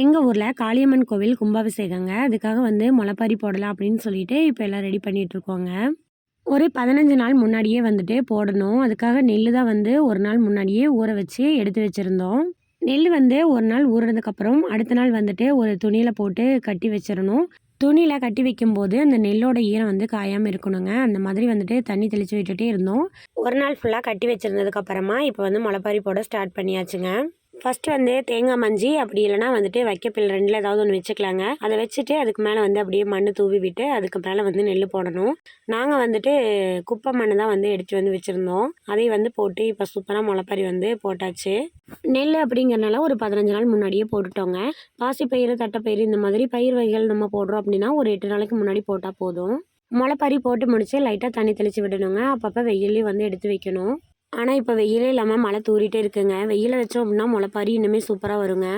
எங்கள் ஊரில் காளியம்மன் கோவில் கும்பாபிஷேகங்க. அதுக்காக வந்து முளைப்பாரி போடலாம் அப்படின்னு சொல்லிட்டு இப்போ எல்லாம் ரெடி பண்ணிகிட்ருக்கோங்க ஒரு பதினஞ்சு நாள் முன்னாடியே வந்துட்டு போடணும். அதுக்காக நெல் தான் வந்து ஒரு நாள் முன்னாடியே ஊற வச்சு எடுத்து வச்சுருந்தோம். நெல் வந்து ஒரு நாள் ஊறினதுக்கப்புறம் அடுத்த நாள் வந்துட்டு ஒரு துணியில் போட்டு கட்டி வச்சிடணும். துணியில் கட்டி வைக்கும்போது அந்த நெல்லோட ஈரம் வந்து காயாமல் இருக்கணுங்க. அந்த மாதிரி வந்துட்டு தண்ணி தெளித்து விட்டுட்டே இருந்தோம். ஒரு நாள் ஃபுல்லாக கட்டி வச்சுருந்ததுக்கப்புறமா இப்போ வந்து முளைப்பாரி போட ஸ்டார்ட் பண்ணியாச்சுங்க. ஃபர்ஸ்ட் வந்து தேங்காய் மஞ்சி அப்படி இல்லைன்னா வந்துட்டு வைக்கப்பில் ரெண்டில் ஏதாவது ஒன்று வச்சுக்கலாங்க. அதை வச்சுட்டு அதுக்கு மேலே வந்து அப்படியே மண் தூவி விட்டு அதுக்கு மேலே வந்து நெல் போடணும். நாங்கள் வந்துட்டு குப்பை மண் தான் வந்து எடுத்து வந்து வச்சுருந்தோம். அதை வந்து போட்டு இப்போ சூப்பராக முளைப்பாரி வந்து போட்டாச்சு. நெல் அப்படிங்கிறனால ஒரு பதினஞ்சு நாள் முன்னாடியே போட்டுட்டோங்க. பாசிப்பயிறு தட்டைப்பயிறு இந்த மாதிரி பயிர் வகைகள் நம்ம போடுறோம் அப்படின்னா ஒரு எட்டு நாளைக்கு முன்னாடி போட்டால் போதும். முளைப்பாரி போட்டு முடிச்சு லைட்டாக தண்ணி தெளித்து விடணுங்க. அப்பப்போ வெயிலையும் வந்து எடுத்து வைக்கணும். ஆனால் இப்போ வெயிலே இல்லாமல் மழை தூறிட்டே இருக்குங்க. வெயில வச்சோம் அப்படின்னா முளைப்பாரி இன்னுமே சூப்பராக வருங்க.